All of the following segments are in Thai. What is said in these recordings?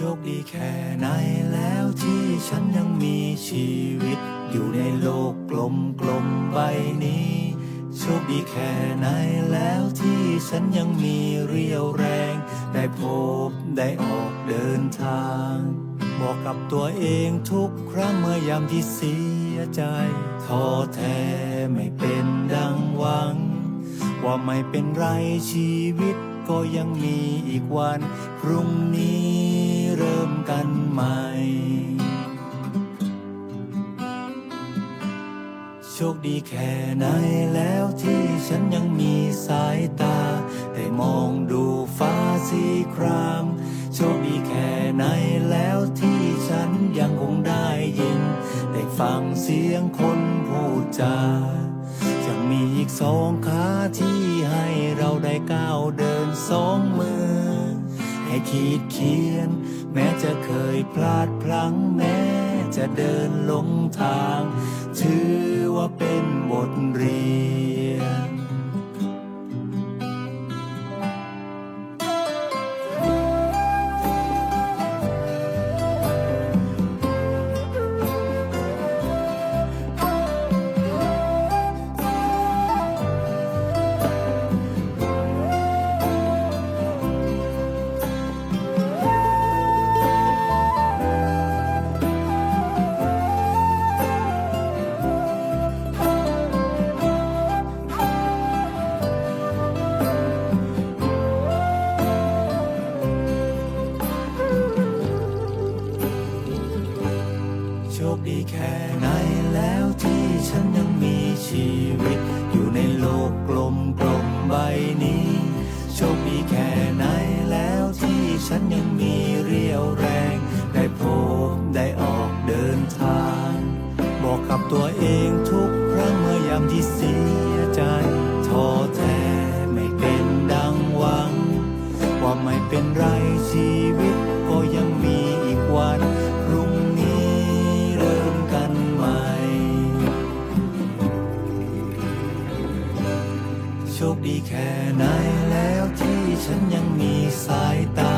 ชคดีแค่ไหนแล้วที่ฉันยังมีชีวิต อยู่ในโลกกลมกลมๆใบนี้ โชคดีแค่ไหนแล้วที่ฉันยังมีเรี่ยวแรง ได้พบได้ออกเดินทาง บอกกับตัวเองทุกครั้งเมื่อยามที่เสียใจท้อแท้ไม่เป็นดังหวัง ว่าไม่เป็นไรชีวิตก็ยังมีอีกวัน พรุ่งนี้เริ่มกันใหม่ โชคดีแค่ไหนแล้วที่ฉันยังมีสายตา ได้มองดูฟ้าสีคราม โชคดีแค่ไหนแล้วที่ฉันยังคงได้ยิน ได้ฟังเสียงคนพูดจายังมีอีกสองขาที่ ได้ก้าวเดินสองมือ ให้ขีดเขียน แม้จะเคยพลาดพลั้งแม้จะเดินลงทาง ถือว่าเป็นบทเรียน ชคดีแค่ไหนแล้วที่ฉันยังมีชีวิต อยู่ในโลกกลมกลมใบนี้ โชคดีแค่ไหนแล้วที่ฉันยังมีเรี่ยวแรง ได้พบได้ออกเดินทาง บอกกับตัวเอง ชคดีแค่ไหนแล้วที่ฉันยังมีสายตา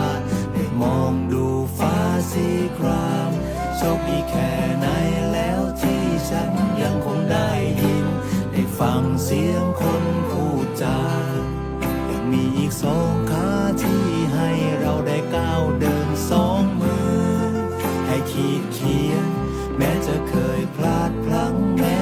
ได้มองดูฟ้าสีคราม โชคดีแค่ไหนแล้วที่ฉันยังคงได้ยิน ได้ฟังเสียงคนพูดจา ยังมีอีกสองขาที่ให้เราได้ก้าวเดินสองมือ ให้ขีดเขียน แม้จะเคยพลาดพลั้งแม้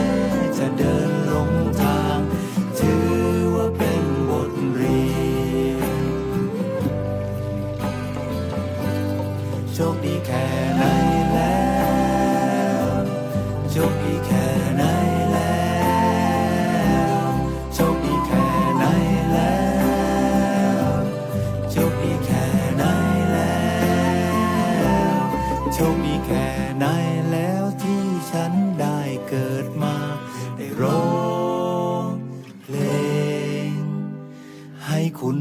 ชคดีแค่ไหนแล้วที่ฉันได้เกิดมา ได้ร้องเพลงให้คุณ